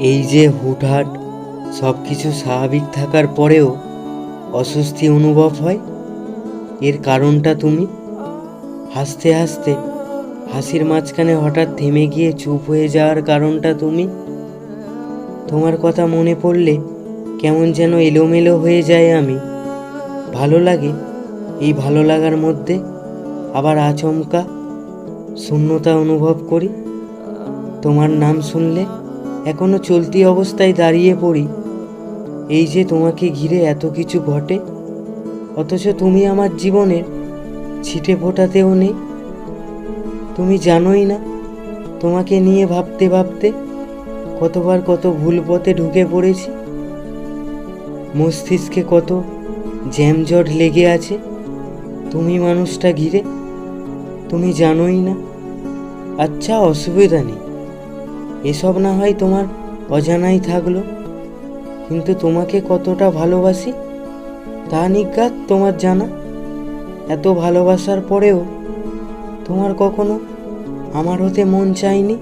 এই যে হুটহাট সব কিছু স্বাভাবিক থাকার পরেও অস্বস্তি অনুভব হয়? এর কারণটা তুমি? হাসতে হাসতে, হাসির মাঝখানে হঠাৎ থেমে গিয়ে চুপ হয়ে যাওয়ার কারণটা তুমি? তোমার কথা মনে পড়লে কেমন যেন এলোমেলো হয়ে যায় আমি। ভালো লাগে? এই ভালো লাগার মধ্যে আবার আচমকা শূন্যতা অনুভব করি? তোমার নাম শুনলে এখনও চলতি অবস্থায় দাঁড়িয়ে পড়ি। এই যে তোমাকে ঘিরে এত কিছু ঘটে, অথচ তুমি আমার জীবনের ছিটে ফোটাতেও নেই। তুমি জানোই না, তোমাকে নিয়ে ভাবতে ভাবতে কতবার কত ভুল পথে ঢুকে পড়েছি। মস্তিষ্কে কত জ্যামজট লেগে আছে। তুমি মানুষটা ঘিরে, তুমি জানোই না। আচ্ছা অসুবিধা নেই। এসব না হয় তোমার অজানাই থাকল। কিন্তু তোমাকে কতটা ভালোবাসি, তা নিজ্ঞাত তোমার জানা। এত ভালোবাসার পরেও তোমার কখনো আমার হতে মন চায়নি।